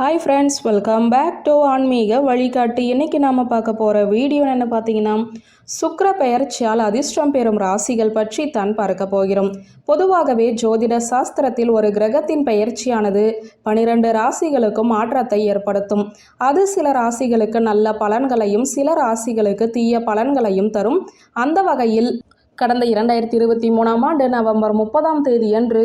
Hi friends welcome back to ஆன்மீக வழிகாட்டி இன்னைக்கு நாம் பார்க்க போகிற வீடியோ என்ன பார்த்தீங்கன்னா சுக்கர பெயர்ச்சியால் அதிர்ஷ்டம் பெறும் ராசிகள் பற்றி தான் பார்க்க போகிறோம். பொதுவாகவே ஜோதிட சாஸ்திரத்தில் ஒரு கிரகத்தின் பெயர்ச்சியானது பனிரெண்டு ராசிகளுக்கும் மாற்றத்தை ஏற்படுத்தும். அது சில ராசிகளுக்கு நல்ல பலன்களையும் சில ராசிகளுக்கு தீய பலன்களையும் தரும். அந்த வகையில் கடந்த இரண்டாயிரத்தி இருபத்தி மூணாம் ஆண்டு நவம்பர் முப்பதாம் தேதியன்று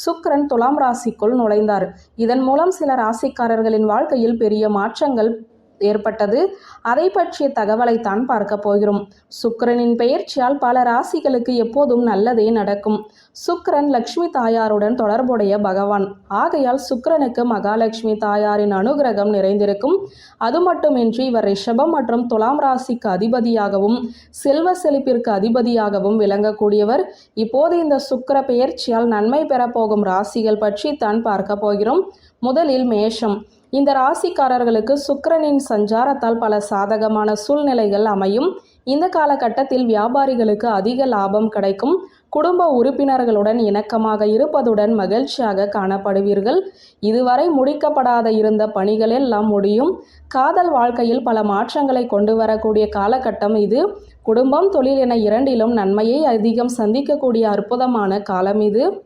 சுக்ரன் துலாம் ராசிக்குள் நுழைந்தார். இதன் மூலம் சில ராசிக்காரர்களின் வாழ்க்கையில் பெரிய மாற்றங்கள் ஏற்பட்டது. அதை பற்றிய தகவலைத்தான் பார்க்க போகிறோம். சுக்கிரனின் பெயர்ச்சியால் பல ராசிகளுக்கு எப்போதும் நல்லதே நடக்கும். சுக்கிரன் லக்ஷ்மி தாயாருடன் தொடர்புடைய பகவான். ஆகையால் சுக்கரனுக்கு மகாலட்சுமி தாயாரின் அனுகிரகம் நிறைந்திருக்கும். அது மட்டுமின்றி இவர் ரிஷபம் மற்றும் துலாம் ராசிக்கு அதிபதியாகவும் செல்வ செழிப்பிற்கு அதிபதியாகவும் விளங்கக்கூடியவர். இப்போது இந்த சுக்கர பெயர்ச்சியால் நன்மை பெறப்போகும் ராசிகள் பற்றி தான் பார்க்க போகிறோம். முதலில் மேஷம். இந்த ராசிக்காரர்களுக்கு சுக்கரனின் சஞ்சாரத்தால் பல சாதகமான சூழ்நிலைகள் அமையும். இந்த காலகட்டத்தில் வியாபாரிகளுக்கு அதிக லாபம் கிடைக்கும். குடும்ப உறுப்பினர்களுடன் இணக்கமாக இருப்பதுடன் மகிழ்ச்சியாக காணப்படுவீர்கள். இதுவரை முடிக்கப்படாத இருந்த பணிகள் எல்லாம் முடியும். காதல் வாழ்க்கையில் பல மாற்றங்களை கொண்டு வரக்கூடிய காலகட்டம் இது. குடும்பம் தொழில் என இரண்டிலும் நன்மையை அதிகம் சந்திக்கக்கூடிய அற்புதமான காலம் இது.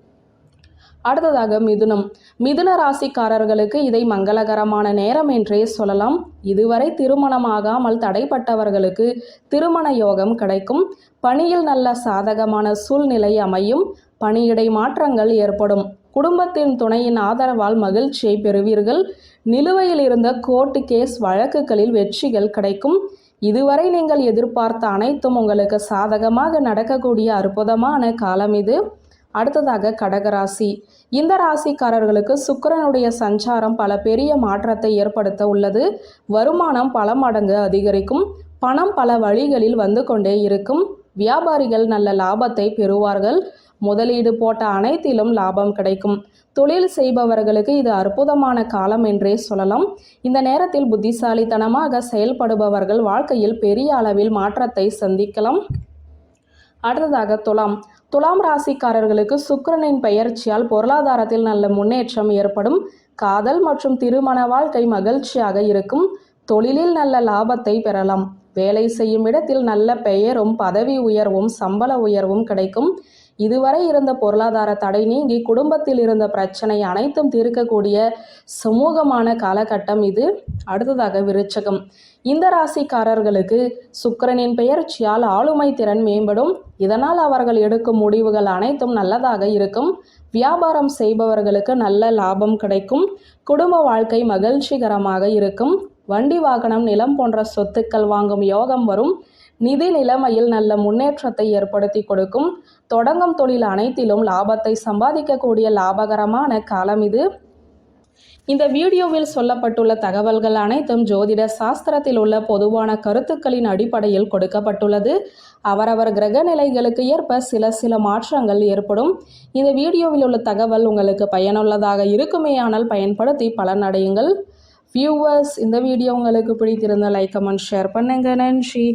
அடுத்ததாக மிதுனம். மிதுன ராசிக்காரர்களுக்கு இதை மங்களகரமான நேரம் என்றே சொல்லலாம். இதுவரை திருமணமாகாமல் தடைப்பட்டவர்களுக்கு திருமண யோகம் கிடைக்கும். பணியில் நல்ல சாதகமான சூழ்நிலை அமையும். பணியிடை மாற்றங்கள் ஏற்படும். குடும்பத்தின் துணையின் ஆதரவால் மகிழ்ச்சியை பெறுவீர்கள். நிலுவையில் இருந்த கோர்ட்டு கேஸ் வழக்குகளில் வெற்றிகள் கிடைக்கும். இதுவரை நீங்கள் எதிர்பார்த்த அனைத்தும் உங்களுக்கு சாதகமாக நடக்கக்கூடிய அற்புதமான காலம் இது. அடுத்ததாக கடகராசி. இந்த ராசிக்காரர்களுக்கு சுக்கரனுடைய சஞ்சாரம் பல பெரிய மாற்றத்தை ஏற்படுத்த உள்ளது. வருமானம் பல மடங்கு அதிகரிக்கும். பணம் பல வழிகளில் வந்து கொண்டே இருக்கும். வியாபாரிகள் நல்ல லாபத்தை பெறுவார்கள். முதலீடு போட்ட அனைத்திலும் லாபம் கிடைக்கும். தொழில் செய்பவர்களுக்கு இது அற்புதமான காலம் என்றே சொல்லலாம். இந்த நேரத்தில் புத்திசாலித்தனமாக செயல்படுபவர்கள் வாழ்க்கையில் பெரிய அளவில் மாற்றத்தை சந்திக்கலாம். அடுத்ததாக துலாம். துலாம் ராசிக்காரர்களுக்கு சுக்கரனின் பெயர்ச்சியால் பொருளாதாரத்தில் நல்ல முன்னேற்றம் ஏற்படும். காதல் மற்றும் திருமண வாழ்க்கை மகிழ்ச்சியாக இருக்கும். தொழிலில் நல்ல லாபத்தை பெறலாம். வேலை செய்யும் இடத்தில் நல்ல பெயரும் பதவி உயர்வும் சம்பள உயர்வும் கிடைக்கும். இதுவரை இருந்த பொருளாதார தடை நீங்கி குடும்பத்தில் இருந்த பிரச்சனை அனைத்தும் தீர்க்கக்கூடிய சுமூகமான காலகட்டம் இது. அடுத்ததாக விருச்சகம். இந்த ராசிக்காரர்களுக்கு சுக்கரனின் பெயர்ச்சியால் ஆளுமை திறன் மேம்படும். இதனால் அவர்கள் எடுக்கும் முடிவுகள் அனைத்தும் நல்லதாக இருக்கும். வியாபாரம் செய்பவர்களுக்கு நல்ல லாபம் கிடைக்கும். குடும்ப வாழ்க்கை மகிழ்ச்சிகரமாக இருக்கும். வண்டி வாகனம் நிலம் போன்ற சொத்துக்கள் வாங்கும் யோகம் வரும். நிதி நிலைமையில் நல்ல முன்னேற்றத்தை ஏற்படுத்தி கொடுக்கும். தொடங்கும் தொழில் அனைத்திலும் லாபத்தை சம்பாதிக்கக்கூடிய லாபகரமான காலம் இது. இந்த வீடியோவில் சொல்லப்பட்டுள்ள தகவல்கள் அனைத்தும் ஜோதிட சாஸ்திரத்தில் உள்ள பொதுவான கருத்துக்களின் அடிப்படையில் கொடுக்கப்பட்டுள்ளது. அவரவர் கிரக நிலைகளுக்கு ஏற்ப சில சில மாற்றங்கள் ஏற்படும். இந்த வீடியோவில் உள்ள தகவல் உங்களுக்கு பயனுள்ளதாக இருக்குமேயானால் பயன்படுத்தி பலனடையுங்கள் வியூவர்ஸ் இந்த வீடியோ உங்களுக்கு பிடித்திருந்த லைக் கமெண்ட் ஷேர் பண்ணுங்க. நன்றி.